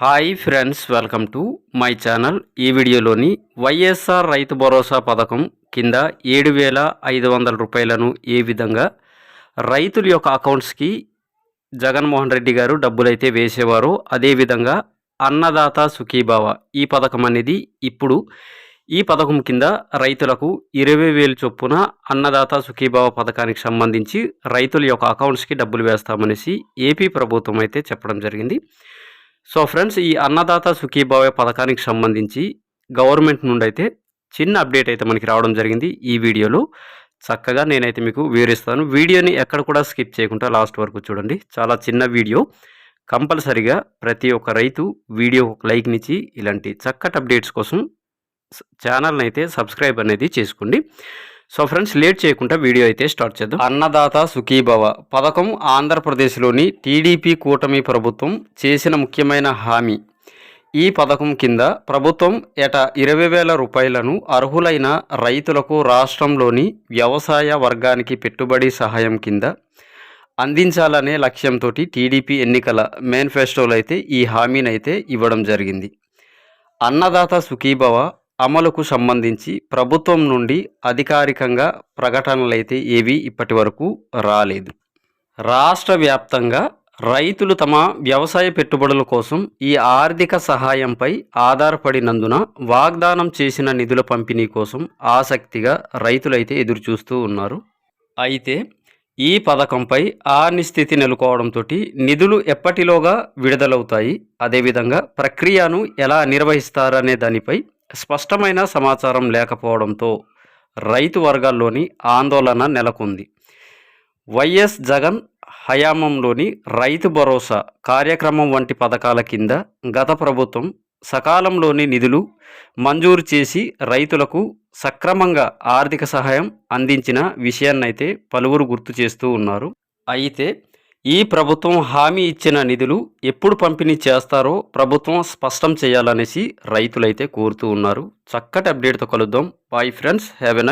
Hi friends welcome to my channel. ఈ వీడియోలోని వైఎస్ఆర్ రైతు భరోసా పథకం కింద ఏడు వేల ఐదు వందల రూపాయలను ఏ విధంగా రైతుల యొక్క అకౌంట్స్కి జగన్మోహన్ రెడ్డి గారు డబ్బులైతే వేసేవారు అదేవిధంగా అన్నదాత సుఖీభావ. ఈ పథకం అనేది ఇప్పుడు ఈ పథకం కింద రైతులకు ఇరవై వేలు చొప్పున అన్నదాత సుఖీభావ పథకానికి సంబంధించి రైతుల యొక్క అకౌంట్స్కి డబ్బులు వేస్తామనేసి ఏపీ ప్రభుత్వం అయితే చెప్పడం జరిగింది. సో ఫ్రెండ్స్ ఈ అన్నదాత సుఖీభావ పథకానికి సంబంధించి గవర్నమెంట్ నుండి అయితే చిన్న అప్డేట్ అయితే మనకి రావడం జరిగింది ఈ వీడియోలో. చక్కగా నేనైతే మీకు వివరిస్తాను. వీడియోని ఎక్కడ కూడా స్కిప్ చేయకుండా లాస్ట్ వరకు చూడండి. చాలా చిన్న వీడియో. కంపల్సరిగా ప్రతి ఒక్క రైతు వీడియో ఒక లైక్నిచ్చి ఇలాంటి చక్కటి అప్డేట్స్ కోసం ఛానల్ని అయితే సబ్స్క్రైబ్ అనేది చేసుకోండి. సో ఫ్రెండ్స్ లేట్ చేయకుండా వీడియో అయితే స్టార్ట్ చేద్దాం. అన్నదాత సుఖీభవ. పథకం ఆంధ్రప్రదేశ్లోని టీడీపీ కూటమి ప్రభుత్వం చేసిన ముఖ్యమైన హామీ. ఈ పథకం కింద ప్రభుత్వం ఏటా ఇరవై వేల రూపాయలను అర్హులైన రైతులకు రాష్ట్రంలోని వ్యవసాయ వర్గానికి పెట్టుబడి సహాయం కింద అందించాలనే లక్ష్యంతో టీడీపీ ఎన్నికల మేనిఫెస్టోలో అయితే ఈ హామీనైతే ఇవ్వడం జరిగింది. అన్నదాత సుఖీభవ అమలుకు సంబంధించి ప్రభుత్వం నుండి అధికారికంగా ప్రకటనలైతే ఏవి ఇప్పటి వరకు రాలేదు. రాష్ట్ర వ్యాప్తంగా రైతులు తమ వ్యవసాయ పెట్టుబడుల కోసం ఈ ఆర్థిక సహాయంపై ఆధారపడినందున వాగ్దానం చేసిన నిధుల పంపిణీ కోసం ఆసక్తిగా రైతులైతే ఎదురుచూస్తూ ఉన్నారు. అయితే ఈ పథకంపై అనిస్థితి నెలకొవడంతో నిధులు ఎప్పటిలోగా విడుదలవుతాయి అదేవిధంగా ప్రక్రియను ఎలా నిర్వహిస్తారనే దానిపై స్పష్టమైన సమాచారం లేకపోవడంతో రైతు వర్గాల్లోని ఆందోళన నెలకొంది. వైఎస్ జగన్ హయామంలోని రైతు భరోసా కార్యక్రమం వంటి పథకాల కింద గత ప్రభుత్వం సకాలంలోని నిధులు మంజూరు చేసి రైతులకు సక్రమంగా ఆర్థిక సహాయం అందించిన విషయాన్నైతే పలువురు గుర్తు చేస్తూ ఉన్నారు. అయితే ఈ ప్రభుత్వం హామీ ఇచ్చిన నిధులు ఎప్పుడు పంపిణీ చేస్తారో ప్రభుత్వం స్పష్టం చేయాలనేసి రైతులైతే కోరుతూ ఉన్నారు. చక్కటి అప్డేట్తో కలుద్దాం. Bye friends have a